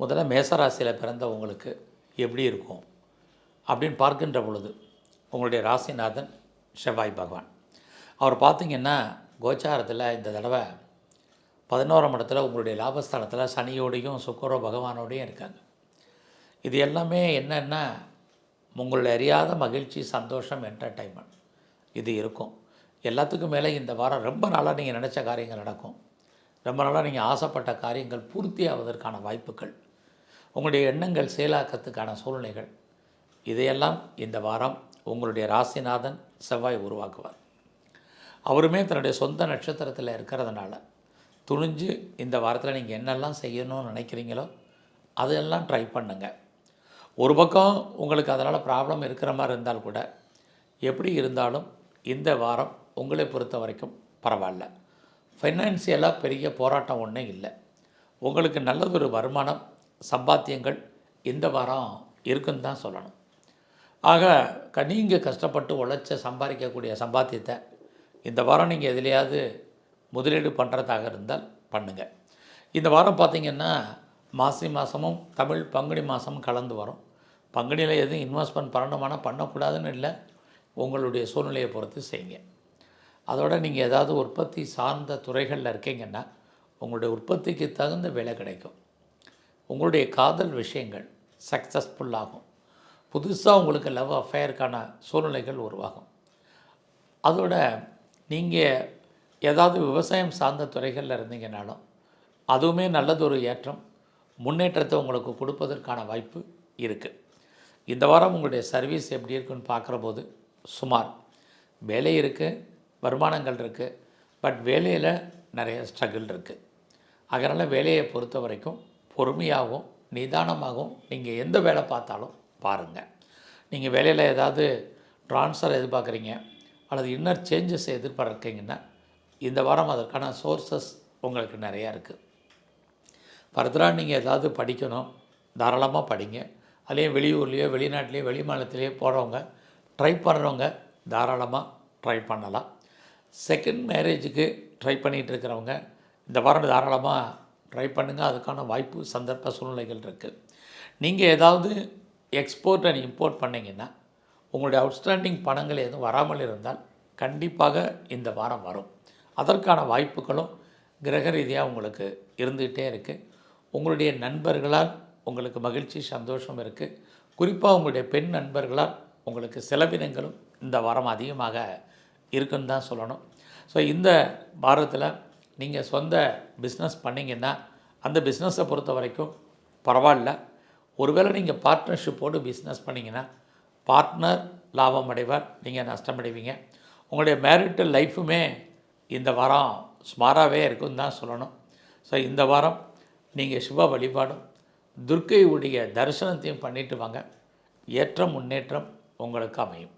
முதல்ல மேசராசியில் பிறந்த உங்களுக்கு எப்படி இருக்கும் அப்படின்னு பார்க்கின்ற பொழுது உங்களுடைய ராசிநாதன் செவ்வாய் பகவான். அவர் பார்த்தீங்கன்னா கோச்சாரத்தில் இந்த தடவை பதினோராம் இடத்துல உங்களுடைய லாபஸ்தானத்தில் சனியோடையும் சுக்கரோ பகவானோடையும் இருக்காங்க. இது எல்லாமே என்னென்னா உங்களுடைய அறியாத மகிழ்ச்சி சந்தோஷம் என்டர்டைன்மெண்ட் இது இருக்கும். எல்லாத்துக்கும் மேலே இந்த வாரம் ரொம்ப நாளாக நீங்கள் நினச்ச காரியங்கள் நடக்கும். ரொம்ப நாளாக நீங்கள் ஆசைப்பட்ட காரியங்கள் பூர்த்தி ஆவதற்கான வாய்ப்புகள் உங்களுடைய எண்ணங்கள் செயலாக்கத்துக்கான சூழ்நிலைகள் இதையெல்லாம் இந்த வாரம் உங்களுடைய ராசிநாதன் செவ்வாய் உருவாக்குவார். அவருமே தன்னுடைய சொந்த நட்சத்திரத்தில் இருக்கிறதுனால துணிஞ்சு இந்த வாரத்தில் நீங்கள் என்னெல்லாம் செய்யணும்னு நினைக்கிறீங்களோ அதெல்லாம் ட்ரை பண்ணுங்கள் ஒரு பக்கம் உங்களுக்கு அதனால் ப்ராப்ளம் இருக்கிற மாதிரி இருந்தால் கூட எப்படி இருந்தாலும் இந்த வாரம் உங்களை பொறுத்த வரைக்கும் பரவாயில்ல. ஃபைனான்சியலாக பெரிய போராட்டம் ஒன்றும் இல்லை. உங்களுக்கு நல்லதொரு வருமானம் சம்பாத்தியங்கள் இந்த வாரம் இருக்குன்னு தான் சொல்லணும். ஆக க நீங்கள் கஷ்டப்பட்டு உழைச்ச சம்பாதிக்கக்கூடிய சம்பாத்தியத்தை இந்த வாரம் நீங்கள் எதுலையாவது முதலீடு பண்ணுறதாக இருந்தால் பண்ணுங்கள் இந்த வாரம் பார்த்திங்கன்னா மாசி மாதமும் தமிழ் பங்குனி மாதமும் கலந்து வரும். பங்குனியில் எதுவும் இன்வெஸ்ட்மெண்ட் பண்ணணுமானா பண்ணக்கூடாதுன்னு இல்லை. உங்களுடைய சூழ்நிலையை பொறுத்து செய்யுங்க. அதோட நீங்கள் ஏதாவது உற்பத்தி சார்ந்த துறைகளில் இருக்கீங்கன்னா உங்களுடைய உற்பத்திக்கு தகுந்த விலை கிடைக்கும். உங்களுடைய காதல் விஷயங்கள் சக்ஸஸ்ஃபுல்லாகும் புதுசாக உங்களுக்கு லவ் அஃபேருக்கான சூழ்நிலைகள் உருவாகும். அதோட நீங்கள் ஏதாவது விவசாயம் சார்ந்த துறைகளில் இருந்தீங்கனாலும் அதுவுமே நல்லதொரு ஏற்றம் முன்னேற்றத்தை உங்களுக்கு கொடுப்பதற்கான வாய்ப்பு இருக்குது இந்த வாரம் உங்களுடைய சர்வீஸ் எப்படி இருக்குன்னு பார்க்குற போது சுமார் வேலை இருக்குது வருமானங்கள் இருக்குது பட் வேலையில் நிறைய ஸ்ட்ரகிள் இருக்குது அதனால் வேலையை பொறுத்த வரைக்கும் பொறுமையாகவும் நிதானமாகவும் நீங்கள் எந்த வேலை பார்த்தாலும் பாருங்கள் நீங்கள் வேலையில் ஏதாவது ட்ரான்ஸ்ஃபர் எதிர்பார்க்குறீங்க அல்லது இன்னர் சேஞ்சஸ் எதிர்பார்க்குறீங்கன்னா இந்த வாரம் அதற்கான சோர்சஸ் உங்களுக்கு நிறையா இருக்குது ஃபர்தராக நீங்கள் ஏதாவது படிக்கணும் தாராளமாக படிங்க. அதுலேயும் வெளியூர்லேயோ வெளிநாட்டிலேயோ வெளி மாநிலத்திலேயோ போகிறவங்க ட்ரை பண்ணுறவங்க தாராளமாக ட்ரை பண்ணலாம் செகண்ட் மேரேஜுக்கு ட்ரை பண்ணிகிட்டு இருக்கிறவங்க இந்த வாரம் தாராளமாக ட்ரை பண்ணுங்கள் அதுக்கான வாய்ப்பு சந்தர்ப்ப சூழ்நிலைகள் இருக்குது நீங்கள் ஏதாவது எக்ஸ்போர்ட் அண்ட் இம்போர்ட் பண்ணிங்கன்னா உங்களுடைய அவுட்ஸ்டாண்டிங் பணங்கள் எதுவும் வராமல் இருந்தால் கண்டிப்பாக இந்த வாரம் வரும். அதற்கான வாய்ப்புகளும் கிரக ரீதியாக உங்களுக்கு இருந்துகிட்டே இருக்குது உங்களுடைய நண்பர்களால் உங்களுக்கு மகிழ்ச்சி சந்தோஷம் இருக்குது குறிப்பாக உங்களுடைய பெண் நண்பர்களால் உங்களுக்கு செலவினங்களும் இந்த வாரம் அதிகமாக இருக்குன்னு தான் சொல்லணும். ஸோ இந்த வாரத்தில் நீங்கள் சொந்த பிஸ்னஸ் பண்ணிங்கன்னா அந்த பிஸ்னஸை பொறுத்த வரைக்கும் பரவாயில்ல. ஒருவேளை நீங்கள் பார்ட்னர்ஷிப்போடு பிஸ்னஸ் பண்ணிங்கன்னா பார்ட்னர் லாபம் அடைவார் நீங்கள் நஷ்டமடைவீங்க உங்களுடைய மேரிட்டல் லைஃபுமே இந்த வாரம் ஸ்மாராகவே இருக்குன்னு தான் சொல்லணும். ஸோ இந்த வாரம் நீங்கள் சிவ வழிபாடும் துர்க்கையுடைய தரிசனத்தையும் பண்ணிட்டு வாங்க. ஏற்றம் முன்னேற்றம் உங்களுக்கு அமையும்.